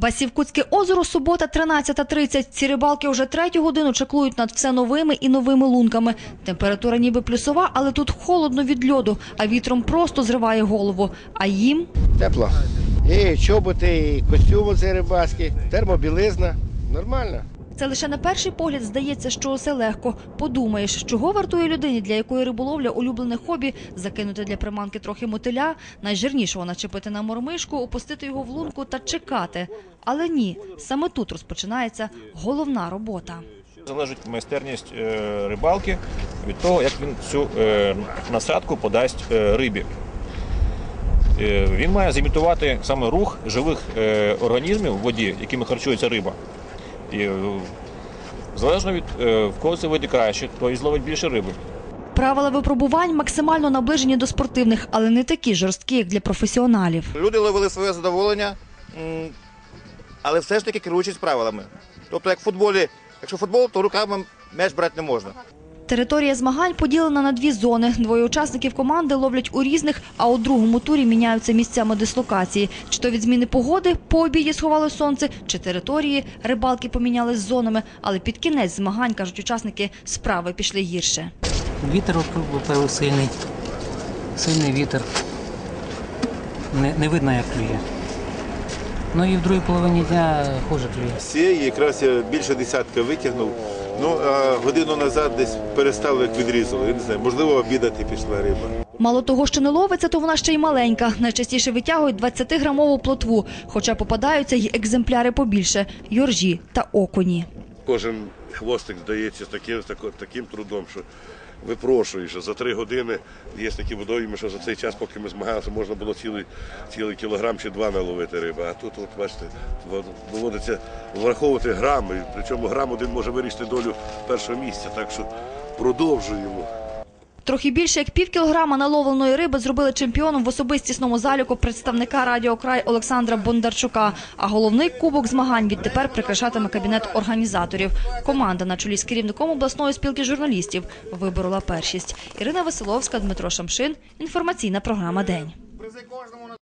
Басівкутське озеро, субота, 13.30. Ці рибалки вже третю годину чеклують над все новими і новими лунками. Температура ніби плюсова, але тут холодно від льоду, а вітром просто зриває голову. А їм Тепло. І чоботи, і костюми цей рибацький, термобілизна. Нормально. Це лише на перший погляд здається, що усе легко. Подумаєш, чого вартує людині, для якої риболовля улюблене хобі, закинути для приманки трохи мотиля, найжирнішого начепити на мормишку, опустити його в лунку та чекати. Але ні, саме тут розпочинається головна робота. Залежить майстерність е, рибалки від того, як він цю е, насадку подасть е, рибі. Він має зімітувати саме рух живих організмів в воді, якими харчується риба. І е, залежно від е, в кого це вийде краще, той і зловить більше риби. Правила випробувань максимально наближені до спортивних, але не такі жорсткі, як для професіоналів. Люди ловили своє задоволення, але все ж таки керуючись правилами. Тобто, як в футболі, якщо футбол, то руками м'яч брати не можна. Територія змагань поділена на дві зони. Двоє учасників команди ловлять у різних, а у другому турі міняються місцями дислокації. Чи то від зміни погоди по обіді сховало сонце, чи території рибалки помінялись зонами. Але під кінець змагань, кажуть учасники, справи пішли гірше. Вітер випив сильний. Сильний вітер. Не, не видно, як клює. Ну і в другій половині дня хуже клює. З цієї якраз я більше десятка витягнув. Ну а годину назад десь перестали, як відрізали. Я не знаю, можливо, обідати пішла риба. Мало того, що не ловиться, то вона ще й маленька. Найчастіше витягують 20-грамову плотву, хоча попадаються й екземпляри побільше – йоржі та окуні. Кожен хвостик здається з таким, таким трудом, що випрошуєш. За три години є такі водойми, що за цей час, поки ми змагалися, можна було цілий, цілий кілограм чи два наловити риби. А тут, от, бачите, доводиться враховувати грами. Причому грам один може вирішити долю першого місця. Так що продовжуємо. Трохи більше як пів кілограма наловленої риби зробили чемпіоном в особистісному заліку представника Радіо Край Олександра Бондарчука. А головний кубок змагань відтепер прикрашатиме кабінет організаторів. Команда на чолі з керівником обласної спілки журналістів виборола першість. Ірина Василовська, Дмитро Шамшин. Інформаційна програма День.